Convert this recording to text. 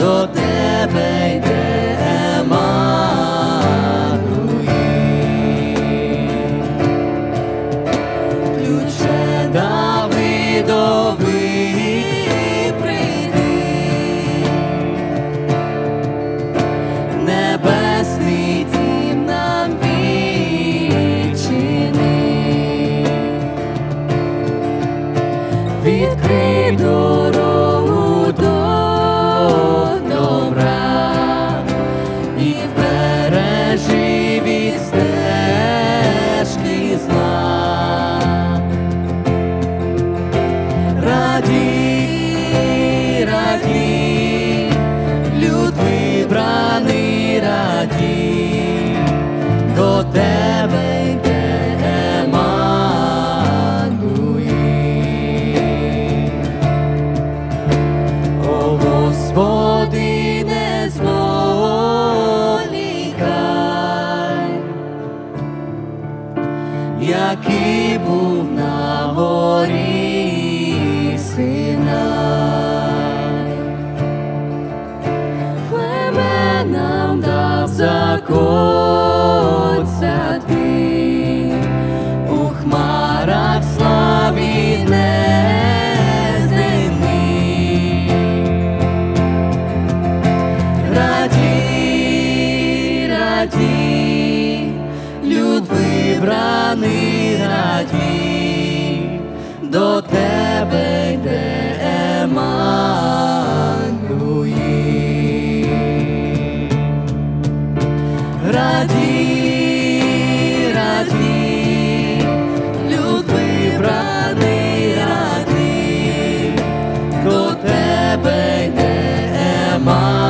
до тебе йде Емануїл. ключе Давидови прийди, небесний дім нам відчини, відкрий до вибраний раді, до тебе не зволікай, який був на горі Синай. нам дав закон святий, у хмарах славі нездимні. Раді, раді, люд вибраний. my